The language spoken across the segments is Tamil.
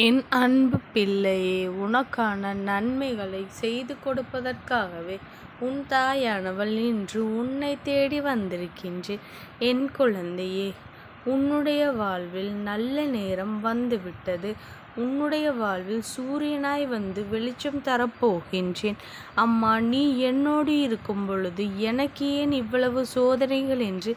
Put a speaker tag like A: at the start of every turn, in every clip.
A: என் அன்பு பிள்ளையே உனக்கான நன்மைகளை செய்து கொடுப்பதற்காகவே உன் தாயானவள் இன்று உன்னை தேடி வந்திருக்கின்றேன். என் குழந்தையே உன்னுடைய வாழ்வில் நல்ல நேரம் வந்துவிட்டது. உன்னுடைய வாழ்வில் சூரியனாய் வந்து வெளிச்சம் தரப்போகின்றேன். அம்மா நீ என்னோடு இருக்கும்பொழுது எனக்கு ஏன் இவ்வளவு சோதனைகள் என்று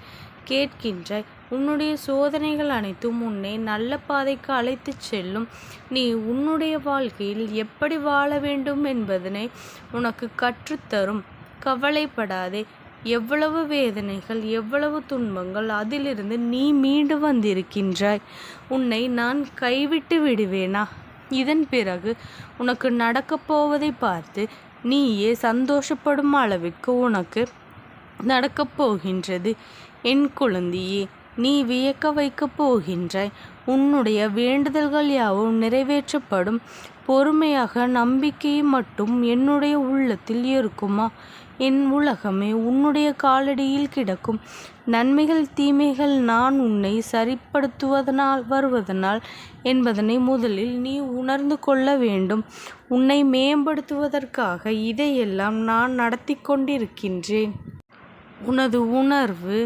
A: கேட்கின்றாய். உன்னுடைய சோதனைகள் அனைத்தும் உன்னை நல்ல பாதைக்கு அழைத்துச் செல்லும். நீ உன்னுடைய வாழ்க்கையில் எப்படி வாழ வேண்டும் என்பதனை உனக்கு கற்றுத்தரும். கவலைப்படாதே. எவ்வளவு வேதனைகள் எவ்வளவு துன்பங்கள் அதிலிருந்து நீ மீண்டு வந்திருக்கின்றாய். உன்னை நான் கைவிட்டு விடுவேனா? இதன் பிறகு உனக்கு நடக்கப் போவதைப் பார்த்து நீயே சந்தோஷப்படும் அளவுக்கு உனக்கு நடக்கப் போகின்றது. என் குழந்தையே நீ வியக்க வைக்கப் போகின்றாய். உன்னுடைய வேண்டுதல்கள் யாவும் நிறைவேற்றப்படும். பொறுமையாக நம்பிக்கை மட்டும் என்னுடைய உள்ளத்தில் இருக்குமா? என் உலகமே உன்னுடைய காலடியில் கிடக்கும். நன்மைகள் தீமைகள் நான் உன்னை சரிப்படுத்துவதனால் வருவதனால் என்பதனை முதலில் நீ உணர்ந்து கொள்ள வேண்டும். உன்னை மேம்படுத்துவதற்காக இதையெல்லாம் நான் நடத்திக் கொண்டிருக்கின்றேன். உனது உணர்வு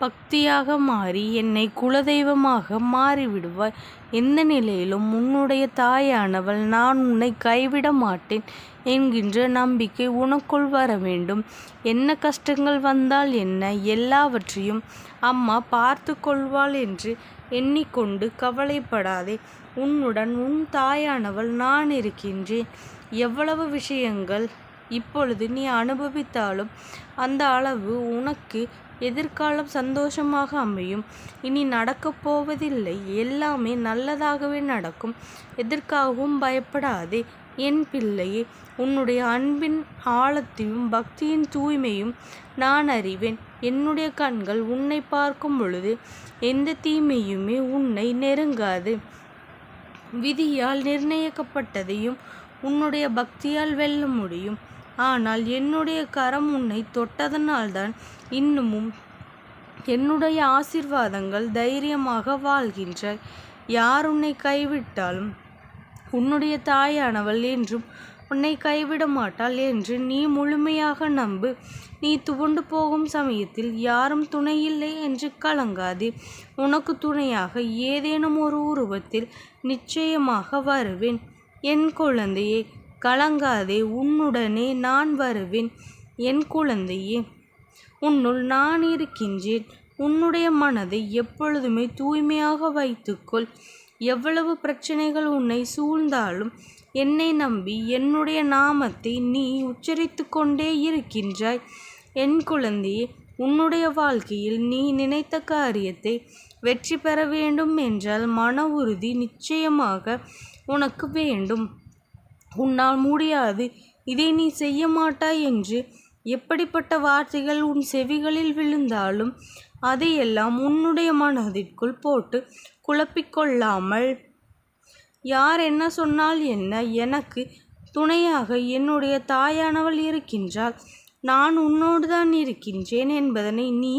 A: பக்தியாக மாறி என்னை குலதெய்வமாக மாறிவிடுவாய். எந்த நிலையிலும் உன்னுடைய தாயானவள் நான் உன்னை கைவிட மாட்டேன் என்கின்ற நம்பிக்கை உனக்குள் வர வேண்டும். என்ன கஷ்டங்கள் வந்தால் என்ன எல்லாவற்றையும் அம்மா பார்த்து கொள்வாள் என்று எண்ணிக்கொண்டு கவலைப்படாதே. உன்னுடன் உன் தாயானவள் நான் இருக்கின்றேன். எவ்வளவு விஷயங்கள் இப்பொழுது நீ அனுபவித்தாலும் அந்த அளவு உனக்கு எதிர்காலம் சந்தோஷமாக அமையும். இனி நடக்கப் போவதில்லை எல்லாமே நல்லதாகவே நடக்கும். எதற்காகவும் பயப்படாதே என் பிள்ளையே. உன்னுடைய அன்பின் ஆழத்தையும் பக்தியின் தூய்மையும் நான் அறிவேன். என்னுடைய கண்கள் உன்னை பார்க்கும் பொழுது எந்த தீமையுமே உன்னை நெருங்காது. விதியால் நிர்ணயிக்கப்பட்டதையும் உன்னுடைய பக்தியால் வெல்ல முடியும். ஆனால் என்னுடைய கரம் உன்னை தொட்டதனால்தான் இன்னமும் என்னுடைய ஆசீர்வாதங்கள் தைரியமாக வாழ்கின்றாய். யார் உன்னை கைவிட்டாலும் உன்னுடைய தாயானவள் என்றும் உன்னை கைவிட மாட்டாள் என்று நீ முழுமையாக நம்பு. நீ துவண்டு போகும் சமயத்தில் யாரும் துணையில்லை என்று கலங்காதே. உனக்கு துணையாக ஏதேனும் ஒரு உருவத்தில் நிச்சயமாக வருவேன். என் குழந்தையே கலங்காதே உன்னுடனே நான் வருவேன். என் குழந்தையே உன்னுள் நான் இருக்கின்றேன். உன்னுடைய மனதை எப்பொழுதுமே தூய்மையாக வைத்துக்கொள். எவ்வளவு பிரச்சனைகள் உன்னை சூழ்ந்தாலும் என்னை நம்பி என்னுடைய நாமத்தை நீ உச்சரித்து கொண்டே இருக்கின்றாய். என் குழந்தையே உன்னுடைய வாழ்க்கையில் நீ நினைத்த காரியத்தை வெற்றி பெற வேண்டும் என்றால் மன உறுதி நிச்சயமாக உனக்கு வேண்டும். உன்னால் முடியாது இதை நீ செய்ய மாட்டாய் என்று எப்படிப்பட்ட வார்த்தைகள் உன் செவிகளில் விழுந்தாலும் அதையெல்லாம் உன்னுடைய மனதிற்குள் போட்டு குழப்பிக்கொள்ளாமல் யார் என்ன சொன்னால் என்ன எனக்கு துணையாக என்னுடைய தாயானவள் இருக்கின்றாள். நான் உன்னோடு தான் இருக்கின்றேன் என்பதனை நீ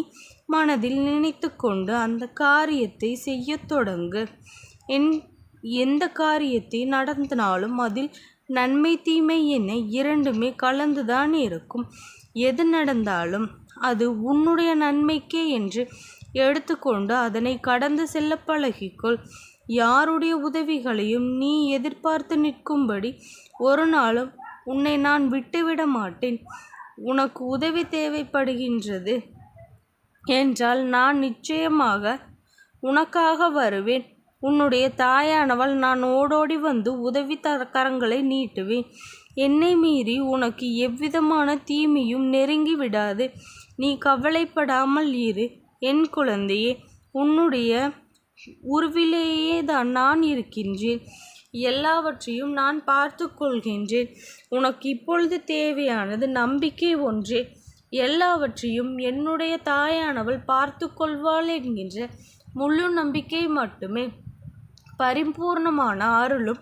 A: மனதில் நினைத்துக்கொண்டு அந்த காரியத்தை செய்யத் தொடங்கு. என் எந்த காரியத்தை நடத்தினாலும் அதில் நன்மை தீமை என இரண்டுமே கலந்துதான் இருக்கும். எது நடந்தாலும் அது உன்னுடைய நன்மைக்கே என்று எடுத்துக்கொண்டு அதனை கடந்து செல்ல பழகிக்கொள். யாருடைய உதவிகளையும் நீ எதிர்பார்த்து நிற்கும்படி ஒரு நாளும் உன்னை நான் விட்டுவிட மாட்டேன். உனக்கு உதவி தேவைப்படுகின்றது என்றால் நான் நிச்சயமாக உனக்காக வருவேன். உன்னுடைய தாயானவள் நான் ஓடோடி வந்து உதவிக் கரங்களை நீட்டுவேன். என்னை மீறி உனக்கு எவ்விதமான தீமையும் நெருங்கி விடாது. நீ கவலைப்படாமல் இரு. என் குழந்தையே உன்னுடைய உருவிலேயே தான் நான் இருக்கின்றேன். எல்லாவற்றையும் நான் பார்த்து கொள்கின்றேன். உனக்கு இப்பொழுது தேவையானது நம்பிக்கை ஒன்றே. எல்லாவற்றையும் என்னுடைய தாயானவள் பார்த்து கொள்வாள் என்கின்ற முழு நம்பிக்கை மட்டுமே. பரிபூர்ணமான அருளும்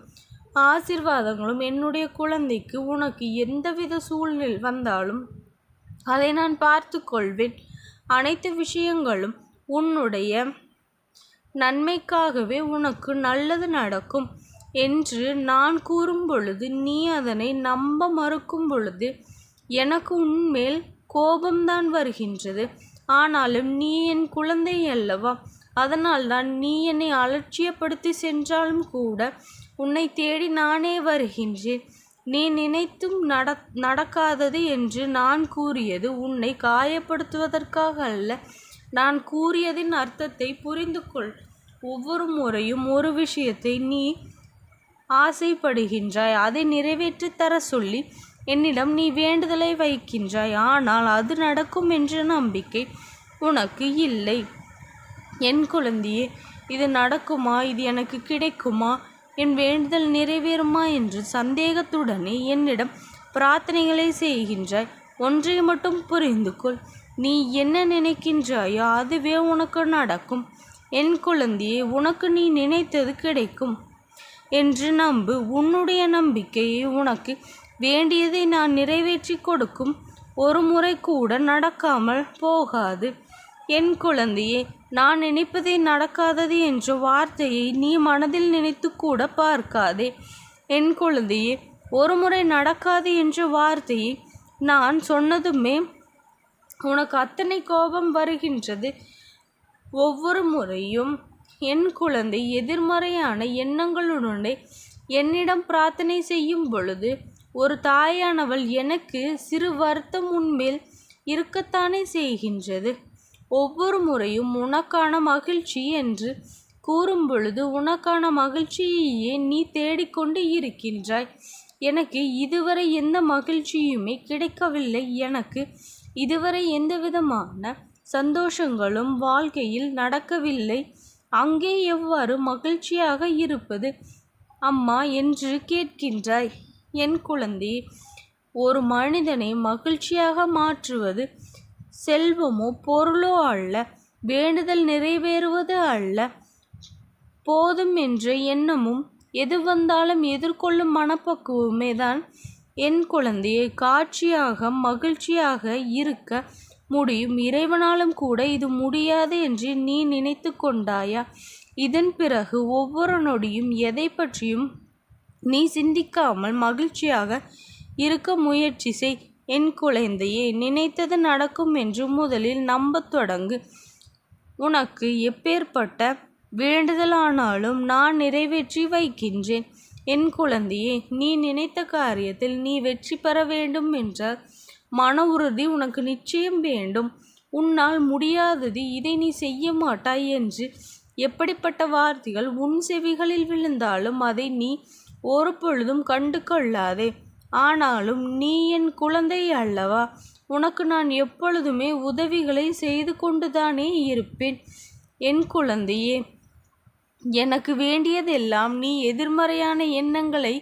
A: ஆசிர்வாதங்களும் என்னுடைய குழந்தைக்கு உனக்கு எந்தவித சூழ்நிலை வந்தாலும் அதை நான் பார்த்து கொள்வேன். அனைத்து விஷயங்களும் உன்னுடைய நன்மைக்காகவே உனக்கு நல்லது நடக்கும். என்று நான் கூறும் பொழுது நீ அதனை நம்ப மறுக்கும் பொழுது எனக்கு உன்மேல் கோபம்தான் வருகின்றது ஆனாலும் நீ என் குழந்தை அல்லவா அதனால்தான் நீ என்னை அலட்சியப்படுத்தி சென்றாலும் கூட உன்னை தேடி நானே வருகின்றேன். நீ நினைத்தும் நட நடக்காதது என்று நான் கூறியது உன்னை காயப்படுத்துவதற்காக அல்ல. நான் கூறியதின் அர்த்தத்தை புரிந்து கொள் ஒவ்வொரு முறையும் ஒரு விஷயத்தை நீ ஆசைப்படுகின்றாய். அதை நிறைவேற்றி தர சொல்லி என்னிடம் நீ வேண்டுதலை வைக்கின்றாய். ஆனால் அது நடக்கும் என்ற நம்பிக்கை உனக்கு இல்லை. என் குழந்தையே இது நடக்குமா? இது எனக்கு கிடைக்குமா? என் வேண்டுதல் நிறைவேறுமா என்று சந்தேகத்துடனே என்னிடம் பிரார்த்தனைகளை செய்கின்றாய். ஒன்றை மட்டும் புரிந்து கொள். நீ என்ன நினைக்கின்றாயோ அதுவே உனக்கு நடக்கும். என் குழந்தையே உனக்கு நீ நினைத்தது கிடைக்கும் என்று நம்பு. உன்னுடைய நம்பிக்கையை உனக்கு வேண்டியதை நான் நிறைவேற்றி கொடுக்கும். ஒரு முறை கூட நடக்காமல் போகாது. என் குழந்தையே நான் நினைப்பதே நடக்காதது என்ற வார்த்தையை நீ மனதில் நினைத்து கூட பார்க்காதே. என் குழந்தையே ஒரு முறை நடக்காது என்ற வார்த்தையை நான் சொன்னதுமே உனக்கு அத்தனை கோபம் வருகின்றது. ஒவ்வொரு முறையும் என் குழந்தை எதிர்மறையான எண்ணங்களுடனே என்னிடம் பிரார்த்தனை செய்யும் பொழுது ஒரு தாயானவள் எனக்கு சிறு வருத்தம் உன்மேல் இருக்கத்தானே செய்கின்றது. ஒவ்வொரு முறையும் உனக்கான மகிழ்ச்சி என்று கூறும் பொழுது உனக்கான மகிழ்ச்சியையே நீ தேடிக்கொண்டு இருக்கின்றாய். எனக்கு இதுவரை எந்த மகிழ்ச்சியுமே கிடைக்கவில்லை. எனக்கு இதுவரை எந்த விதமான சந்தோஷங்களும் வாழ்க்கையில் நடக்கவில்லை. அங்கே எவ்வாறு மகிழ்ச்சியாக இருப்பது? அம்மா என்று கேட்கின்றாய். என் குழந்தை ஒரு மனிதனை மகிழ்ச்சியாக மாற்றுவது செல்வமோ பொருளோ அல்ல வேண்டுதல் நிறைவேறுவது அல்ல. போதும் என்ற எண்ணமும் எது வந்தாலும் எதிர்கொள்ளும் மனப்பக்குவமே தான் என் குழந்தையை காட்சியாக மகிழ்ச்சியாக இருக்க முடியும். இறைவனாலும் கூட இது முடியாது என்று நீ நினைத்து கொண்டாயா? இதன் பிறகு ஒவ்வொரு நொடியும் எதை பற்றியும் நீ சிந்திக்காமல் மகிழ்ச்சியாக இருக்க முயற்சி செய். என் குழந்தையே நினைத்தது நடக்கும் என்று முதலில் நம்பத் தொடங்கு. உனக்கு எப்பேற்பட்ட வேண்டுதலானாலும் நான் நிறைவேற்றி வைக்கின்றேன். என் குழந்தையே நீ நினைத்த காரியத்தில் நீ வெற்றி பெற வேண்டும் என்றால் மன உறுதி உனக்கு நிச்சயம் வேண்டும். உன்னால் முடியாதது இதை நீ செய்ய மாட்டாய் என்று எப்படிப்பட்ட வார்த்தைகள் உன் செவிகளில் விழுந்தாலும் அதை நீ ஒரு பொழுதும் கண்டு கொள்ளாதே ஆனாலும் நீ என் குழந்தை அல்லவா? உனக்கு நான் எப்பொழுதுமே உதவிகளை செய்து கொண்டுதானே இருப்பேன். என் குழந்தையே எனக்கு வேண்டியதெல்லாம் நீ எதிர்மறையான எண்ணங்களை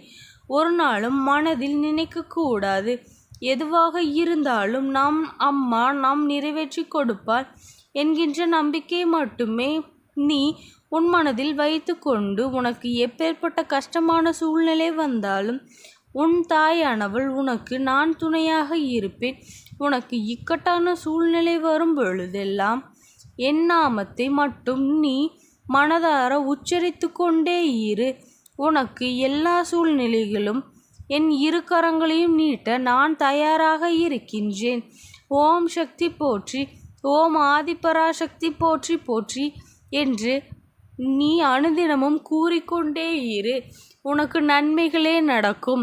A: ஒரு நாளும் மனதில் நினைக்கக்கூடாது எதுவாக இருந்தாலும் நாம் அம்மா நாம் நிறைவேற்றி கொடுப்பாள் என்கின்ற நம்பிக்கை மட்டுமே நீ உன் மனதில் வைத்து கொண்டு உனக்கு எப்பேற்பட்ட கஷ்டமான சூழ்நிலை வந்தாலும் உன் தாயானவள் உனக்கு நான் துணையாக இருப்பேன். உனக்கு இக்கட்டான சூழ்நிலை வரும் பொழுதெல்லாம் என் நாமத்தை மட்டும் நீ மனதார உச்சரித்து கொண்டே இரு. உனக்கு எல்லா சூழ்நிலைகளும் என் இரு கரங்களையும் நீட்ட நான் தயாராக இருக்கின்றேன். ஓம் சக்தி போற்றி ஓம் ஆதிபராசக்தி போற்றி போற்றி என்று நீ அனுதினமும் கூறிக்கொண்டே இரு. உனக்கு நன்மைகளே நடக்கும்.